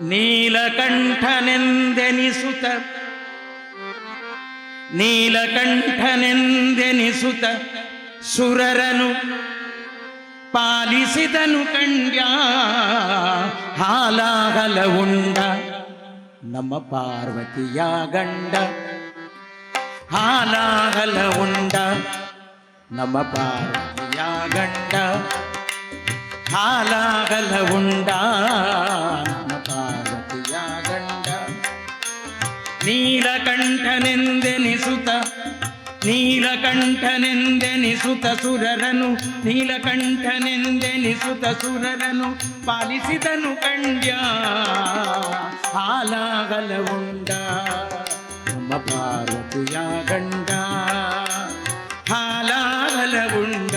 ನೀಲಕಂಠನೆಂದೆನಿಸುತ್ತ ನೀಲಕಂಠನೆಂದೆನಿಸುತ. ಸುರರನು ಪಾಲಿಸಿದನು ಕಂಡ್ಯ. ಹಾಲಾಹಲ ಉಂಡ ನಮ್ಮ ಪಾರ್ವತಿಯ ಗಂಡ. ಹಾಲಾಹಲ ಉಂಡ ನಮ್ಮ ಪಾರ್ವತಿಯ ಗಂಡ. ಹಾಲಾಗಲ ಉಂಡ ನೀಲಕಂಠನೆಂದೆನಿಸುತ್ತ ನೀಲಕಂಠನೆಂದೆನಿಸುತ್ತ ಸುರರನು ನೀಲಕಂಠನೆಂದೆನಿಸುತ್ತ ಸುರರನು, ಪಾಲಿಸಿದನು ಕಂಡ್ಯ, ಹಾಲಾಗಲವುಂಡ. ನಮ್ಮ ಪಾರ್ವತಿಯ ಗಂಡ, ಹಾಲಾಗಲವುಂಡ.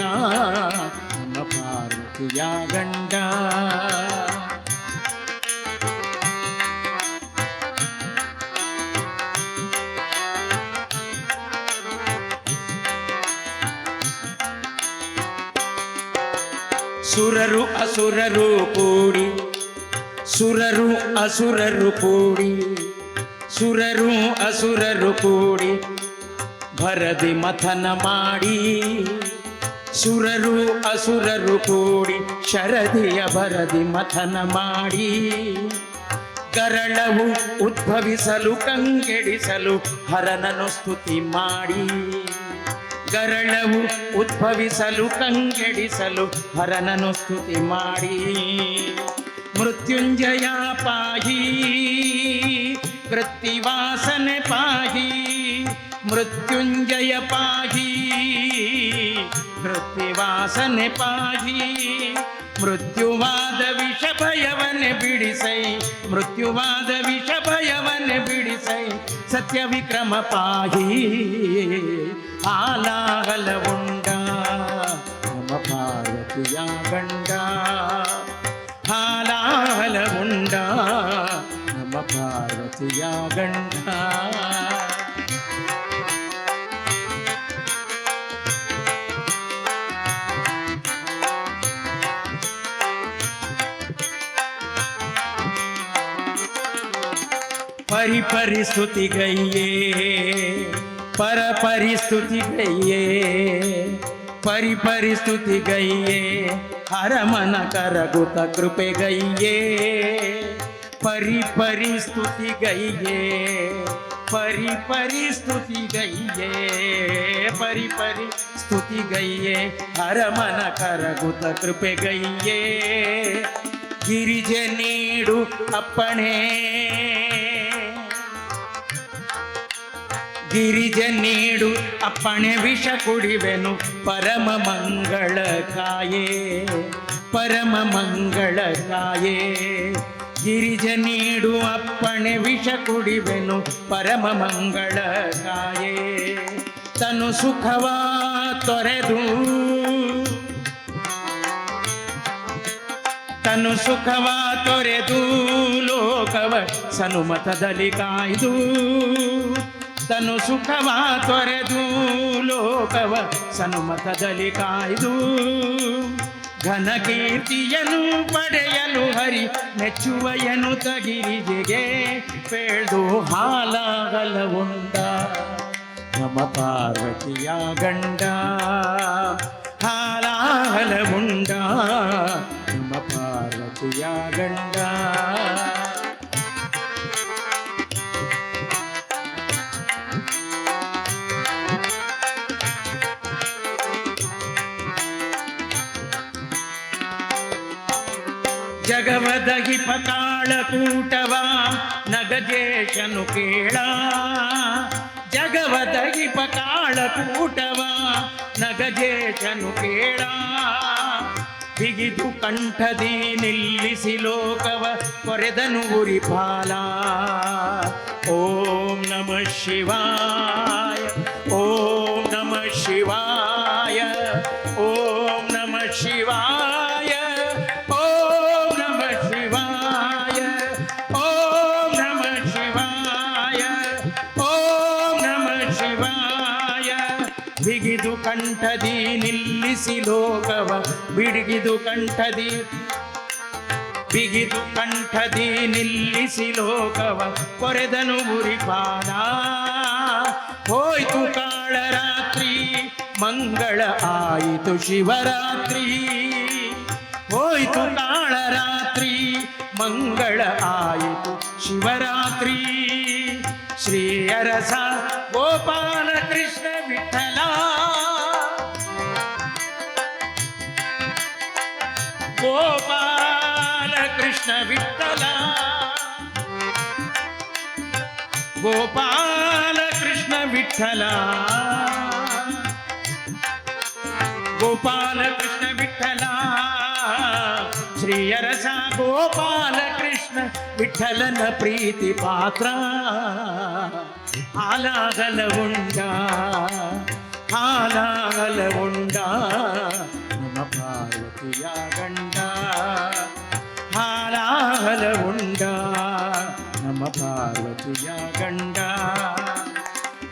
ನಮ್ಮ ಪಾರ್ವತಿಯ ಗಂಡ ಸುರರು ಅಸುರರು ಕೂಡಿ. ಸುರರು, ಅಸುರರು ಕೂಡಿ. ಸುರರು, ಅಸುರರು ಕೂಡಿ. ಭರದಿ ಮಥನ ಮಾಡಿ. ಸುರರು, ಅಸುರರು ಕೂಡಿ. ಶರದಿಯ ಭರದಿ ಮಥನ ಮಾಡಿ. ಕರಳವು ಉದ್ಭವಿಸಲು, ಕಂಗೆಡಿಸಲು ಹರನನು ಸ್ತುತಿ ಮಾಡಿ. ಗರಳವು ಉದ್ಭವಿಸಲು, ಕಂಗೆಡಿಸಲು ಹರನನು ಸ್ತುತಿ ಮಾಡಿ. ಮೃತ್ಯುಂಜಯ ಪಾಹಿ, ವೃತ್ತಿವಾಸನೆ ಪಾಹಿ, ಮೃತ್ಯುಂಜಯ ಪಾಹಿ, ವೃತ್ತಿವಾಸನೆ ಪಾಹಿ. ಮೃತ್ಯುವಾದ ವಿಷ ಭಯವನೆ ಬಿಡಿಸೈ, ಮೃತ್ಯುವಾದ ವಿಷ ಭಯವನೆ ಬಿಡಿಸೈ ಸತ್ಯ ವಿಕ್ರಮ ಪಾಹಿ. மாலாகல உண்டா நம பார்வதியா கண்டா மாலாகல உண்டா நம பார்வதியா கண்டா పరిపరిస్థుతి గయ్యే ಗಂಡ ಹಾಲಾಗಲ ಉಂಡ ನಮ್ಮ ಪಾರ್ವತಿಯ ಗಂಡ ಪರಿ ಪರಿಸ್ತುತಿಗಯ್ಯೇ ಪರ ಪರಿಸ್ತುತಿಗಯ್ಯೇ ಪರಿ ಪರಿಸ್ತುತಿಗಯ್ಯೇ ಹರಮನ ಕರಗುತ ಕೃಪೆಗಯ್ಯೇ ಪರಿ ಪರಿಸ್ತುತಿಗಯ್ಯೇ ಪರಿ ಪರಿಸ್ತುತಿಗಯ್ಯೇ ಪರಿ ಪರಿ ಸ್ತುತಿಗಯ್ಯೇ ಹರಮನ ಕರಗುತ ಕೃಪೆಗಯ್ಯೇ ಗಿರಿಜೆ ನೀಡು ಅಪ್ಪಣೆ ಗಿರಿಜೆ ನೀಡು ಅಪ್ಪಣೆ ವಿಷ ಕುಡಿವೆನು. ಪರಮ ಮಂಗಳ ಕಾಯೇ ಪರಮ ಮಂಗಳ ಕಾಯೇ ಗಿರಿಜ ನೀಡು ಅಪ್ಪಣೆ ವಿಷ ಕುಡಿವೆನು. ಪರಮ ಮಂಗಳ ಕಾಯೇ ತನು ಸುಖವ ತೊರೆದು. ತನು ಸುಖವ ತೊರೆದು ಲೋಕವ ಸನುಮತದಲ್ಲಿ ಕಾಯ್ದು. ತನು ಸುಖವ ತೊರೆದು ಲೋಕವ ಸನುಮತದಲ್ಲಿ ಕಾಯ್ದು ಘನ ಕೀರ್ತಿಯನು ಪಡೆಯಲು ಹರಿ ಮೆಚ್ಚುವಯನು ತಗಿರಿಗೆ ಪೇಳ್ದು ಹಾಲಾಗಲ ಉಂಡ ನಮ್ಮ ಪಾರ್ವತಿಯ ಗಂಡ ಹಾಲಾಗಲ ಉಂಡ ನಮ್ಮ ಪಾರ್ವತಿಯ ಗಂಡ ಜಗವದಗಿ ಪತಾಳ ಕೂಟವ, ನಗಜೇಶನು ಕೇಳ. ಜಗವದಗಿ ಪತಾಳ ಕೂಟವ, ನಗಜೇಶನು ಕೇಳ. ಬಿಗಿದು ಕಂಠದಿ ನಿಲ್ಲಿಸಿ ಲೋಕವ, ಕೊರೆದನು ಗುರಿಪಾಲ ಓಂ ನಮ ಶಿವಾಯ, ಓಂ ನಮ ಶಿವಾಯ, ಓಂ ನಮ ಶಿವಾಯ. ಬಿಗಿದು ಕಂಠದಿ ನಿಲ್ಲಿಸಿ ಲೋಕವ, ಬಿಡಿಗಿದು ಕಂಠದಿ ಬಿಗಿದು ಕಂಠದಿ ನಿಲ್ಲಿಸಿ ಲೋಕವ, ಕೊರೆದನು ಉರಿಪಾದ. ಹೋಯ್ತು ಕಾಳರಾತ್ರಿ, ಮಂಗಳ ಆಯಿತು ಶಿವರಾತ್ರಿ. ಹೋಯ್ತು ಕಾಳರಾತ್ರಿ, ಮಂಗಳ ಆಯಿತು ಶಿವರಾತ್ರಿ. ಶ್ರೀ ಅರಸ ಗೋಪಾಲ ಕೃಷ್ಣ ವಿಠಲ ಗೋಪಾಲ ಕೃಷ್ಣ ವಿಠಲ ಗೋಪಾಲ ಕೃಷ್ಣ ವಿಠಲ ಶ್ರೀಯರಸ ಗೋಪಾಲ ಕೃಷ್ಣ ವಿಠಲನ ಪ್ರೀತಿ ಪಾತ್ರ ಹಾಲಾಗಲ ಉಂಡ ಹಾಲಾಗಲ ಉಂಡ ನಮ್ಮ ಪಾರ್ವತಿಯ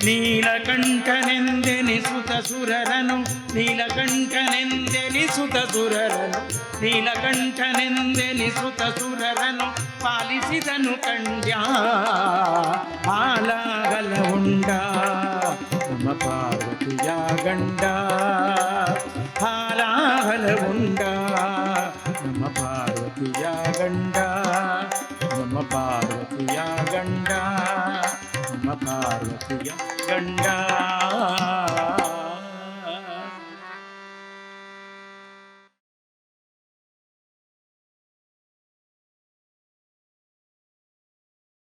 ನೀಲಕಂಠನೆಂದೆನಿಸುತ್ತ ಸುರರನು ನೀಲಕಂಠನೆಂದೆನಿಸುತ್ತ ಸುರರನು ನೀಲಕಂಠನೆಂದೆನಿಸುತ್ತ ಸುರರನು ಪಾಲಿಸಿದನು ಕಂಡ್ಯ ಹಾಲಾಗಲ ಉಂಡ ನಮ್ಮ ಪಾರ್ವತಿಯ ಗಂಡ ಹಾಲಾಗಲ ಉಂಡ ನಮ್ಮ ಪಾರ್ವತಿಯ ಗಂಡ ನಮ್ಮ ಪಾರ್ವತಿಯ ಗಂಡ ನಮ್ಮ ಪಾರ್ವತಿಯ ಗಂಡ